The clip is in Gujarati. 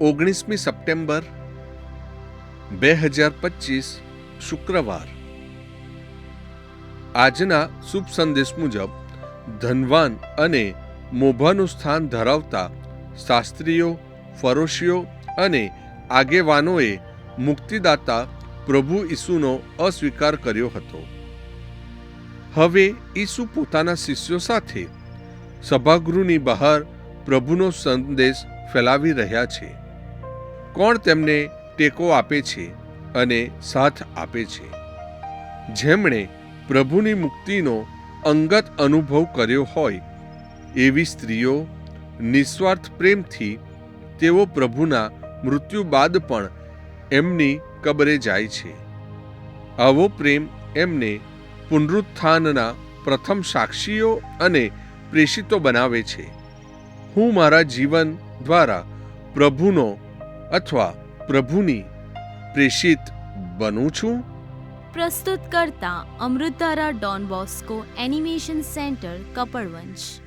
ઓગણીસમી સપ્ટેમ્બર બે હજાર પચીસ શુક્રવાર. આજના શુભ સંદેશ મુજબ, ધનવાન અને મોભાનું સ્થાન ધરાવતા શાસ્ત્રીઓ, ફરોશીઓ અને આગેવાનોએ મુક્તિદાતા પ્રભુ ઈસુનો અસ્વીકાર કર્યો હતો. હવે ઈસુ પોતાના શિષ્યો સાથે સભાગૃહની બહાર પ્રભુનો સંદેશ ફેલાવી રહ્યા છે. કોણ તેમને ટેકો આપે છે અને સાથ આપે છે? જેમણે પ્રભુની મુક્તિનો અંગત અનુભવ કર્યો હોય, એવી સ્ત્રીઓ નિસ્વાર્થ પ્રેમથી તેઓ પ્રભુના મૃત્યુ બાદ પણ એમની કબરે જાય છે. આવો પ્રેમ એમને પુનરુત્થાનના પ્રથમ સાક્ષીઓ અને પ્રેષિતો બનાવે છે. હું મારા જીવન દ્વારા પ્રભુનો અથવા પ્રભુની પ્રેષિત બનું છું? પ્રસ્તુત કરતા Amritdhara Don Bosco animation centre Kapadvanj.